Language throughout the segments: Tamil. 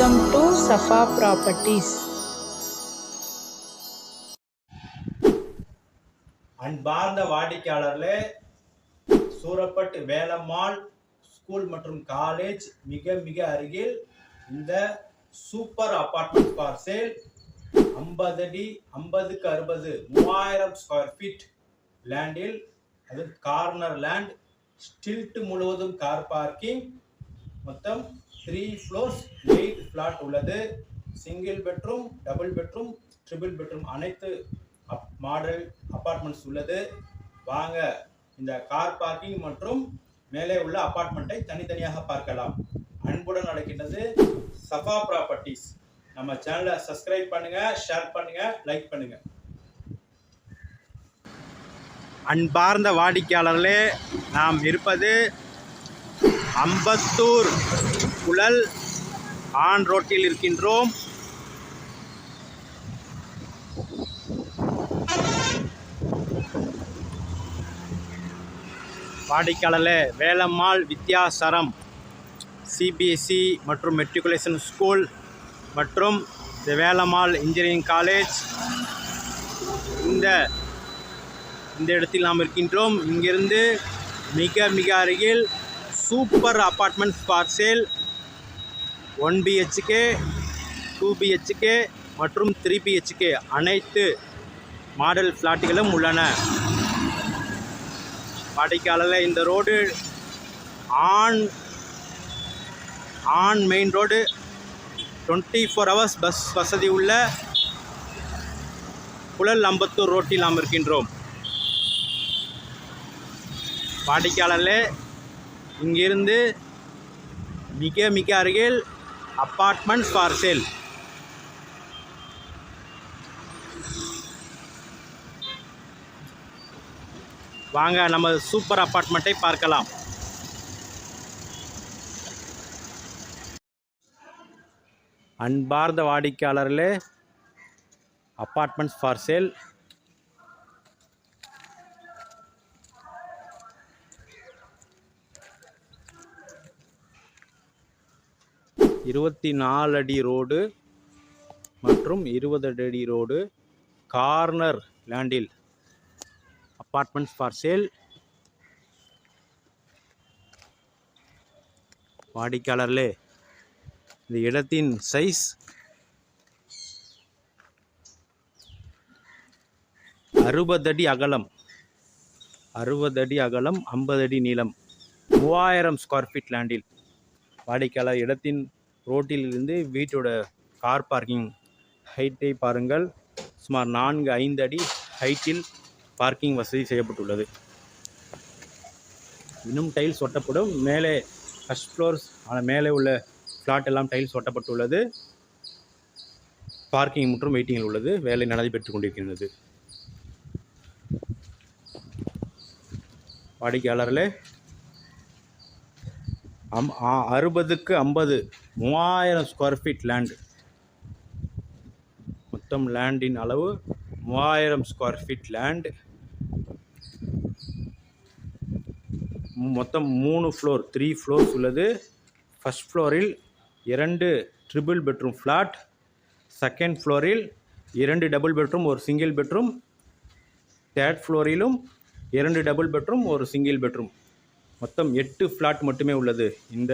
வெல்கம் டு சஃபா ப்ராப்பர்ட்டிஸ் அன்பார்ந்த வாடிக்கையாளர்களே சூரப்பட்டு வேலம்மாள் ஸ்கூல் மற்றும் காலேஜ் மிக மிக அருகில் இந்த சூப்பர் அபார்ட்மெண்ட் ஃபார் சேல் ஐம்பது அடி ஐம்பதுக்கு அறுபது மூவாயிரம் ஸ்கொயர் ஃபீட் லேண்டில் அது கார்னர் லேண்ட் ஸ்டில்ட் முழுவதும் கார் பார்க்கிங் மொத்தம் த்ரீ ஃப்ளோர்ஸ் எயிட் ஃப்ளாட் உள்ளது. Single bedroom double bedroom triple bedroom அனைத்து அப் மாடல் அப்பார்ட்மெண்ட்ஸ் உள்ளது. வாங்க இந்த கார் பார்க்கிங் மற்றும் மேலே உள்ள அபார்ட்மெண்ட்டை தனித்தனியாக பார்க்கலாம். அன்புடன் நடக்கின்றது சஃபா ப்ராப்பர்ட்டிஸ் நம்ம சேனலை சப்ஸ்கிரைப் பண்ணுங்க ஷேர் பண்ணுங்க லைக் பண்ணுங்க. அன்பார்ந்த வாடிக்கையாளர்களே நாம் இருப்பது அம்பத்தூர் குழல். ஆன் ரோட்டில் இருக்கின்றோம். வாடிக்கடல வேலம்மாள் வித்யாசரம் சிபிஎஸ்சி மற்றும் மெட்ரிகுலேஷன் ஸ்கூல் மற்றும் தி வேலம்மாள் இன்ஜினியரிங் காலேஜ் இந்த இந்த இடத்தில் நாம் இருக்கின்றோம். இங்கிருந்து மிக மிக அருகில் super apartments for sale one BHK two BHK மற்றும் த்ரீ பிஹெச்கே அனைத்து மாடல் ஃப்ளாட்டுகளும் உள்ளன. வாடிக்கையாளர்கள் இந்த road on on main road twenty four hours bus வசதி உள்ள புழல் அம்பத்தூர் ரோட்டில் நாம் இருக்கின்றோம். வாடிக்கையாளர்களே இங்கிருந்து மிக மிக அருகில் அப்பார்ட்மெண்ட் ஃபார் சேல் வாங்க நம்ம சூப்பர் அப்பார்ட்மெண்ட்டை பார்க்கலாம். அன்பார்ந்த வாடிக்கையாளர்களே அப்பார்ட்மெண்ட்ஸ் ஃபார் சேல் இருபத்தி நாலு அடி ரோடு மற்றும் இருபது அடி ரோடு கார்னர் லேண்டில் அப்பார்ட்மெண்ட்ஸ் ஃபார் சேல். வாடிக்கையாளர்களே இந்த இடத்தின் சைஸ் அறுபது அடி அகலம். அறுபது அடி அகலம் ஐம்பது அடி நீளம். மூவாயிரம் ஸ்கொயர் ஃபீட் லேண்டில் வாடிக்கையாளர் இடத்தின் ரோட்டிலிருந்து வீட்டோட கார் பார்க்கிங் ஹைட்டை பாருங்கள். சுமார் நான்கு ஐந்து அடி ஹைட்டில் பார்க்கிங் வசதி செய்யப்பட்டுள்ளது. இன்னும் டைல்ஸ் ஒட்டப்படும். மேலே ஃபஸ்ட் ஃப்ளோர்ஸ் ஆனால் மேலே உள்ள ஃப்ளாட் எல்லாம் டைல்ஸ் ஒட்டப்பட்டுள்ளது. பார்க்கிங் மற்றும் வெயிட்டிங்கில் உள்ளது. வேலை நடைபெற்று கொண்டிருக்கின்றது வாடிக்கையாளர்களே அம் அறுபதுக்கு ஐம்பது. மூவாயிரம் ஸ்கொயர் ஃபீட் லேண்டு மொத்தம் லேண்டின் அளவு மூவாயிரம் ஸ்கொயர் ஃபீட் லேண்ட் மொத்தம் மூணு ஃப்ளோர் த்ரீ ஃப்ளோர்ஸ் உள்ளது. ஃபஸ்ட் ஃப்ளோரில் இரண்டு ட்ரிபிள் பெட்ரூம் ஃப்ளாட் செகண்ட் ஃப்ளோரில் இரண்டு டபுள் பெட்ரூம் ஒரு சிங்கிள் பெட்ரூம் தேர்ட் ஃப்ளோரிலும் இரண்டு டபுள் பெட்ரூம் ஒரு சிங்கிள் பெட்ரூம் மொத்தம் எட்டு ஃப்ளாட் மட்டுமே உள்ளது. இந்த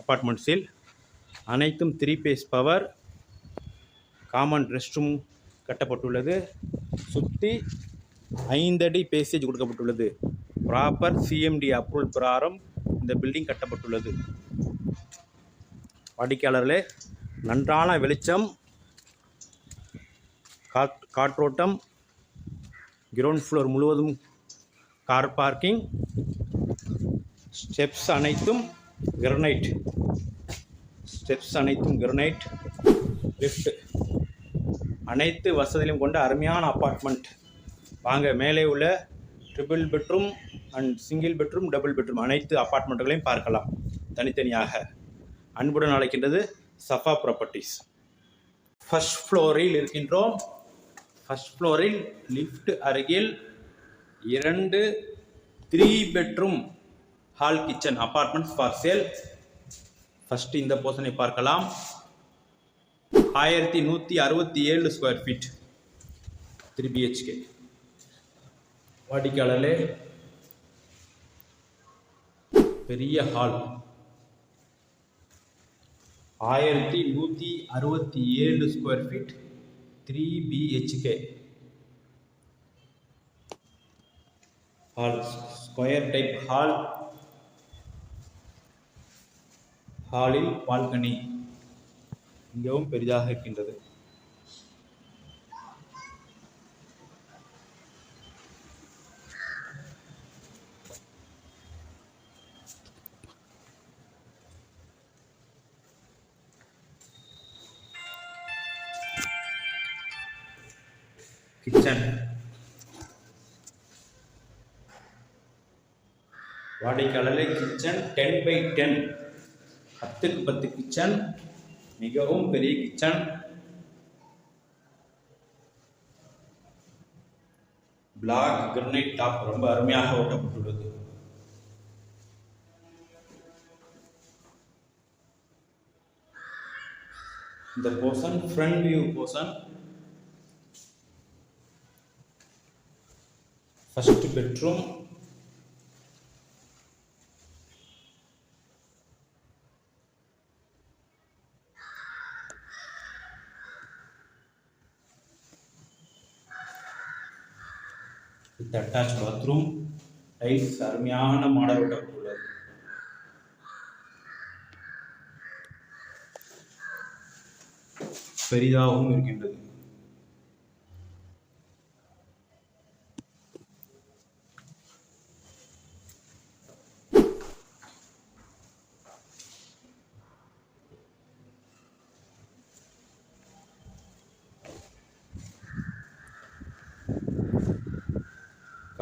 அப்பார்ட்மெண்ட்ஸில் அனைத்தும் three phase power common rest room கட்டப்பட்டுள்ளது சுற்றி ஐந்தடி பேசேஜ் கொடுக்கப்பட்டுள்ளது. ப்ராப்பர் சிஎம்டி அப்ரூவல் பிரகாரம் இந்த பில்டிங் கட்டப்பட்டுள்ளது. வாடிக்கையாளர்களே நன்றான வெளிச்சம் காட் காற்றோட்டம் கிரவுண்ட் ஃப்ளோர் முழுவதும் கார் பார்க்கிங் ஸ்டெப்ஸ் அனைத்தும் கிரனைட் ஸ்டெப்ஸ் அனைத்தும் கிரனைட் லிஃப்ட் அனைத்து வசதியும் கொண்ட அருமையான அப்பார்ட்மெண்ட் வாங்க மேலே உள்ள triple bedroom and single bedroom double bedroom அனைத்து அப்பார்ட்மெண்ட்டுகளையும் பார்க்கலாம். தனித்தனியாக. அன்புடன் அழைக்கின்றது சஃபா ப்ராப்பர்ட்டிஸ் ஃபஸ்ட் ஃப்ளோரில் இருக்கின்றோம். ஃபஸ்ட் ஃப்ளோரில் லிஃப்ட் அருகில் இரண்டு three bedroom hall kitchen apartments for sale first இந்த போர்ஷனை பார்க்கலாம். ஆயிரத்தி நூற்றி அறுபத்தி ஏழு ஸ்கொயர் ஃபீட் த்ரீ பிஹெச்கே வாடிக்கையாளர்களே பெரிய ஹால் ஆயிரத்தி நூற்றி அறுபத்தி ஏழு square feet three BHK hall square type hall ஹாலில் பால்கனி மிகவும் பெரிதாக இருக்கின்றது. கிச்சன். வாடிக்கையாளர் கிச்சன் டென் பை டென். பத்துக்கு பத்து கிச்சன் மிகவும் பெரிய கிச்சன். பிளாக் கிரனைட் டாப் ரொம்ப அருமையாக ஓட்டப்பட்டுள்ளது. இந்த portion front view portion first bedroom with attach bathroom tiles அருமையான மாடல் விடப்பட்டுள்ளது பெரிதாகவும் இருக்கின்றது.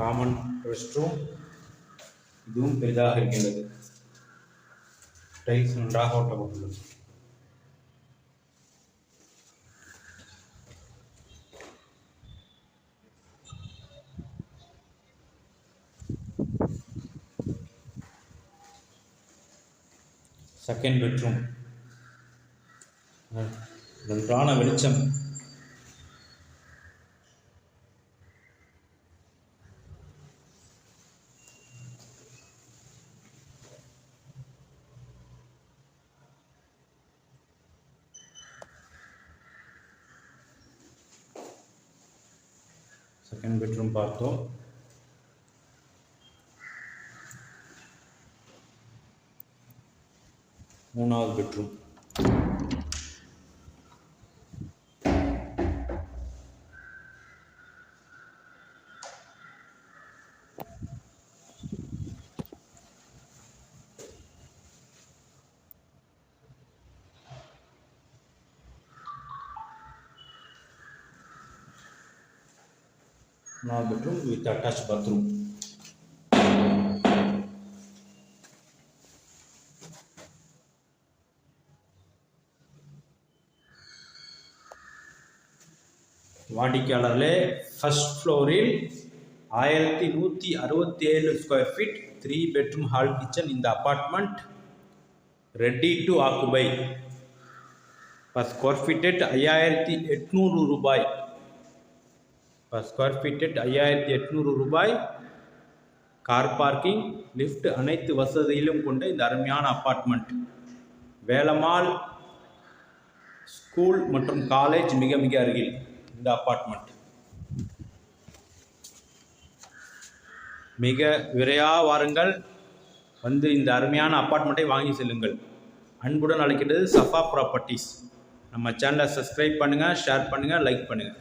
காமன் ரெஸ்ட் ரூம் இதுவும் பெரிதாக இருக்கின்றது. டைல்ஸ் நன்றாக ஓட்டப்பட்டுள்ளது செகண்ட் பெட்ரூம் நன்றான வெளிச்சம் செகண்ட் பெட்ரூம் பார்த்தோம். மூணாவது பெட்ரூம். மூணாவது பெட்ரூம் வித் அட்டாச் பாத்ரூம் வாடிக்கையாளர்களே ஃபஸ்ட் ஃப்ளோரில் ஆயிரத்தி நூற்றி அறுபத்தி ஏழு square feet three bedroom hall kitchen இந்த apartment ready to occupy per square ஃபீட்டட் ஐயாயிரத்தி எட்நூறு ரூபாய். பர் ஸ்கொயர் ஃபீட்டட் ஐயாயிரத்தி எட்நூறு ரூபாய் கார் பார்க்கிங் லிஃப்ட் அனைத்து வசதியிலும் கொண்ட இந்த அருமையான அப்பார்ட்மெண்ட் வேலம்மாள் ஸ்கூல் மற்றும் காலேஜ் மிக மிக அருகில் இந்த அப்பார்ட்மெண்ட் மிக விரையாக வாருங்கள். வந்து இந்த அருமையான அப்பார்ட்மெண்ட்டை வாங்கி செல்லுங்கள். அன்புடன் அழைக்கிறது சஃபா ப்ராப்பர்ட்டிஸ் நம்ம சேனலை சப்ஸ்கிரைப் பண்ணுங்கள் ஷேர் பண்ணுங்கள் லைக் பண்ணுங்கள்